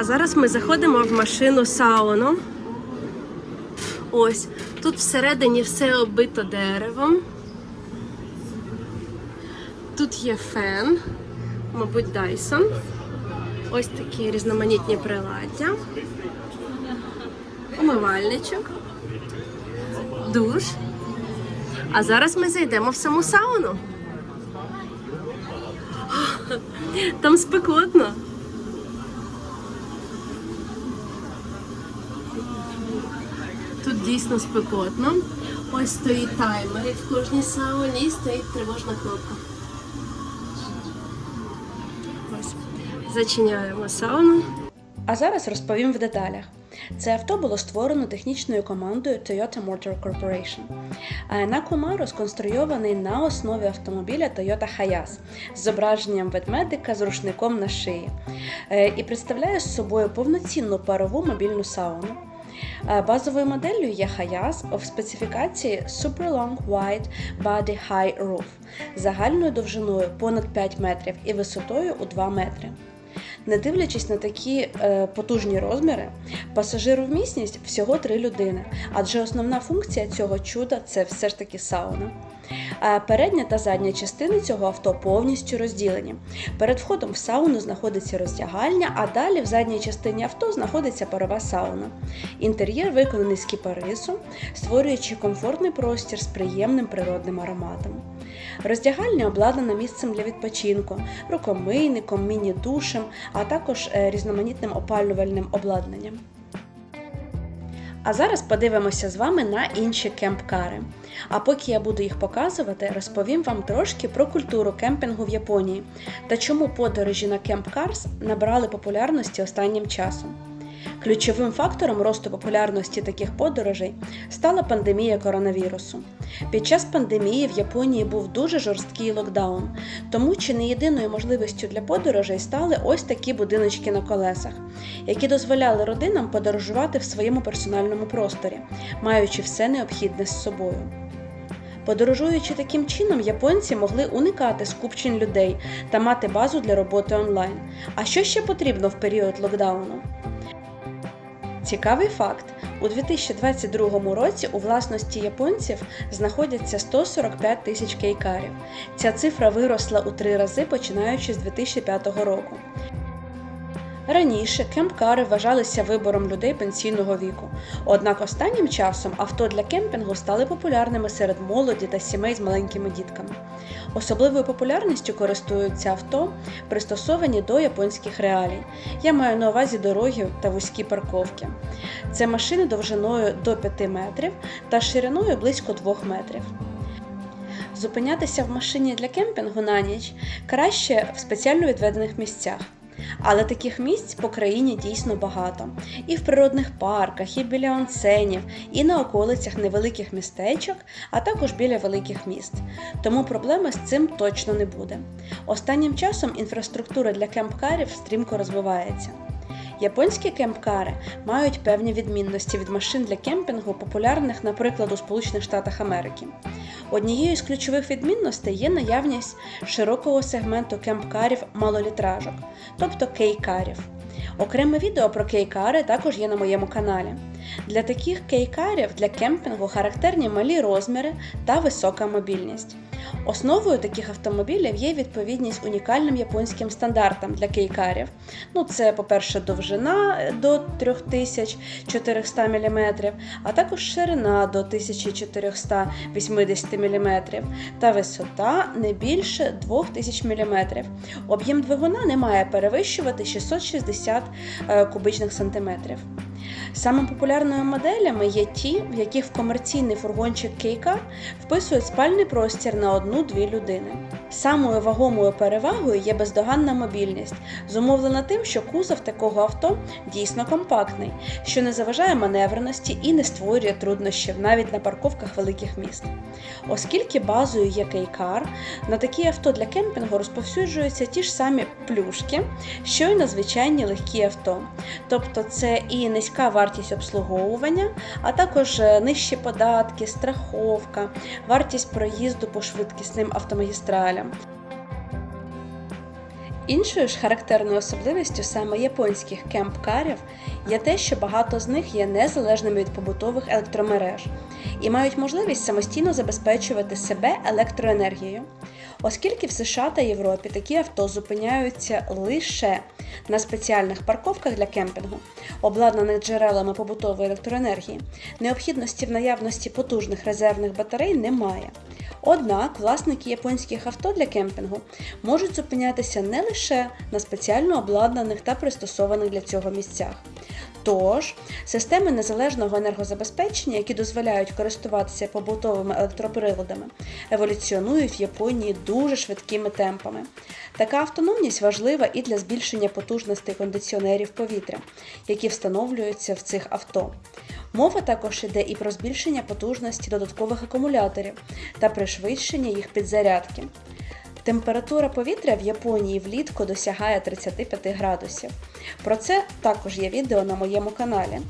А зараз ми заходимо в машину сауну. Ось тут всередині все оббито деревом. Тут є фен, мабуть, Dyson. Ось такі різноманітні приладдя. Умивальничок, душ. А зараз ми зайдемо в саму сауну. Там спекотно. Тут дійсно спекотно. Ось стоїть таймер і в кожній сауні і стоїть тривожна кнопка. Ось. Зачиняємо сауну. А зараз розповім в деталях. Це авто було створено технічною командою Toyota Motor Corporation. Е, На Camaro сконструйований на основі автомобіля Toyota Hayas з зображенням ведмедика з рушником на шиї Е, і представляє з собою повноцінну парову мобільну сауну. Е, Базовою моделлю є Hayas в специфікації Super Long Wide Body High Roof загальною довжиною понад 5 метрів і висотою у 2 метри. Не дивлячись на такі е, потужні розміри, пасажиру пасажировмісність всього три людини, адже основна функція цього чуда це все ж таки сауна. А передня та задня частини цього авто повністю розділені. Перед входом в сауну знаходиться роздягальня, а далі в задній частині авто знаходиться парова сауна. Інтер'єр виконаний з кіпарису, створюючи комфортний простір з приємним природним ароматом. Роздягальня обладнана місцем для відпочинку, рукомийником, міні-душем, а також е, різноманітним опалювальним обладнанням. А зараз подивимося з вами на інші кемп-кари. А поки я буду їх показувати, розповім вам трошки про культуру кемпінгу в Японії та чому подорожі на кемп-карс набрали популярності останнім часом. Ключовим фактором росту популярності таких подорожей стала пандемія коронавірусу. Під час пандемії в Японії був дуже жорсткий локдаун, тому чи не єдиною можливістю для подорожей стали ось такі будиночки на колесах, які дозволяли родинам подорожувати в своєму персональному просторі, маючи все необхідне з собою. Подорожуючи таким чином, японці могли уникати скупчень людей та мати базу для роботи онлайн. А що ще потрібно в період локдауну? Цікавий факт: у 2022 році у власності японців знаходяться 145 тисяч кейкарів. Ця цифра виросла у три рази починаючи з 2005 року. Раніше кемп-кари вважалися вибором людей пенсійного віку. Однак останнім часом авто для кемпінгу стали популярними серед молоді та сімей з маленькими дітками. Особливою популярністю користуються авто, пристосовані до японських реалій. Я маю на увазі дороги та вузькі парковки. Це машини довжиною до 5 метрів та шириною близько 2 метрів. Зупинятися в машині для кемпінгу на ніч краще в спеціально відведених місцях. Але таких місць по країні дійсно багато. І в природних парках, і біля онсенів, і на околицях невеликих містечок, а також біля великих міст. Тому проблеми з цим точно не буде. Останнім часом інфраструктура для кемп-карів стрімко розвивається. Японські кемпкари мають певні відмінності від машин для кемпінгу, популярних, наприклад, у Сполучених Штатах Америки. Однією з ключових відмінностей є наявність широкого сегменту кемп-карів малолітражок, тобто кей-карів. Окреме відео про кейкари також є на моєму каналі. Для таких кейкарів для кемпінгу характерні малі розміри та висока мобільність. Основою таких автомобілів є відповідність унікальним японським стандартам для кейкарів. Ну, це, по-перше, довжина до 3400 мм, а також ширина до 1480 мм та висота не більше 2000 мм. Об'єм двигуна не має перевищувати 660 е, кубичних сантиметрів. Самими популярними моделями є ті, в яких в комерційний фургончик Кейкар вписують спальний простір на одну-дві людини. Самою вагомою перевагою є бездоганна мобільність, зумовлена тим, що кузов такого авто дійсно компактний, що не заважає маневреності і не створює труднощів навіть на парковках великих міст. Оскільки базою є кейкар, на такі авто для кемпінгу розповсюджуються ті ж самі плюшки, що й на звичайні легкі авто. Тобто це і низька вартість обслуговування, а також е, нижчі податки, страховка, вартість проїзду по швидкісним автомагістралям. Іншою ж характерною особливістю саме японських кемп-карів є те, що багато з них є незалежними від побутових електромереж і мають можливість самостійно забезпечувати себе електроенергією. Оскільки в США та Європі такі авто зупиняються лише на спеціальних парковках для кемпінгу, обладнаних джерелами побутової електроенергії, необхідності в наявності потужних резервних батарей немає. Однак власники японських авто для кемпінгу можуть зупинятися не лише на спеціально обладнаних та пристосованих для цього місцях. Тож, системи незалежного енергозабезпечення, які дозволяють користуватися побутовими електроприладами, еволюціонують в Японії дуже швидкими темпами. Така автономність важлива і для збільшення потужностей кондиціонерів повітря, які встановлюються в цих авто. Мова також йде і про збільшення потужності додаткових акумуляторів та пришвидшення їх підзарядки. Температура повітря в Японії влітку досягає 35 градусів. Про це також є відео на моєму каналі.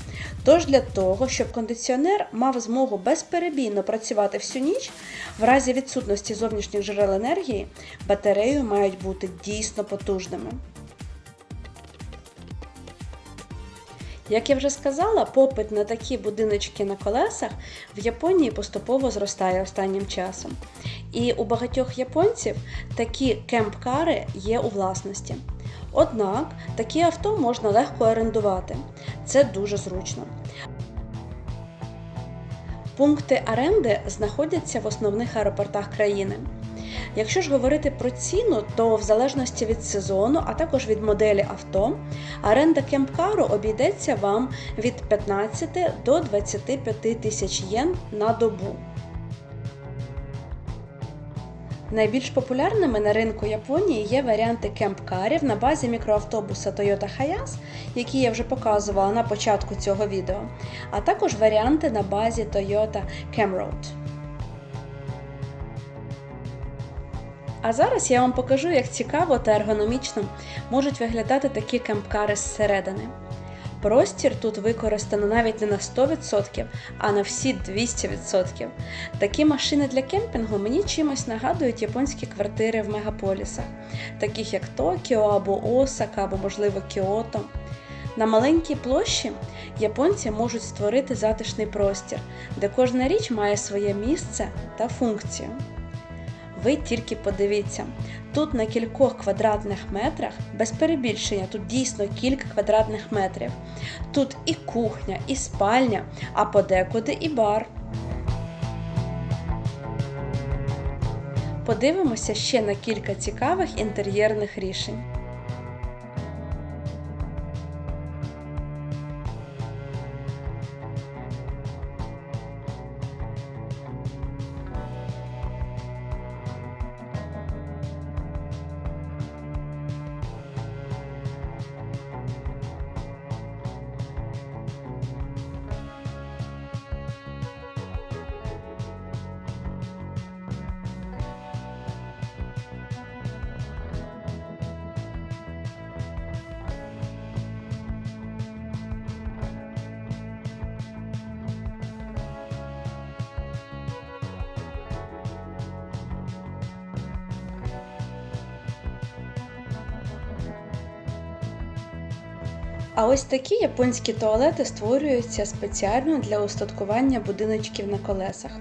Тож для того, щоб кондиціонер мав змогу безперебійно працювати всю ніч, в разі відсутності зовнішніх джерел енергії, батареї мають бути дійсно потужними. Як я вже сказала, попит на такі будиночки на колесах в Японії поступово зростає останнім часом. І у багатьох японців такі кемп-кари є у власності. Однак такі авто можна легко орендувати. Це дуже зручно. Пункти оренди знаходяться в основних аеропортах країни. Якщо ж говорити про ціну, то в залежності від сезону, а також від моделі авто, оренда кемпкару обійдеться вам від 15 до 25 тисяч єн на добу. Найбільш популярними на ринку Японії є варіанти кемп-карів на базі мікроавтобуса Toyota Hayas, які я вже показувала на початку цього відео, а також варіанти на базі Toyota Camroad. А зараз я вам покажу, як цікаво та ергономічно можуть виглядати такі кемпкари зсередини. Простір тут використано навіть не на 100%, а на всі 200%. Такі машини для кемпінгу мені чимось нагадують японські квартири в мегаполісах, таких як Токіо або Осака, або, можливо, Кіото. На маленькій площі японці можуть створити затишний простір, де кожна річ має своє місце та функцію. Ви тільки подивіться, тут на кількох квадратних метрах, без перебільшення, тут дійсно кілька квадратних метрів. Тут і кухня, і спальня, а подекуди і бар. Подивимося ще на кілька цікавих інтер'єрних рішень. А ось такі японські туалети створюються спеціально для устаткування будиночків на колесах.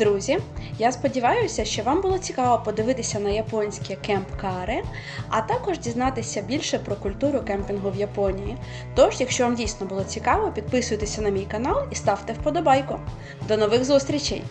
Друзі, я сподіваюся, що вам було цікаво подивитися на японські кемп-кари, а також дізнатися більше про культуру кемпінгу в Японії. Тож, якщо вам дійсно було цікаво, підписуйтеся на мій канал і ставте вподобайку. До нових зустрічей!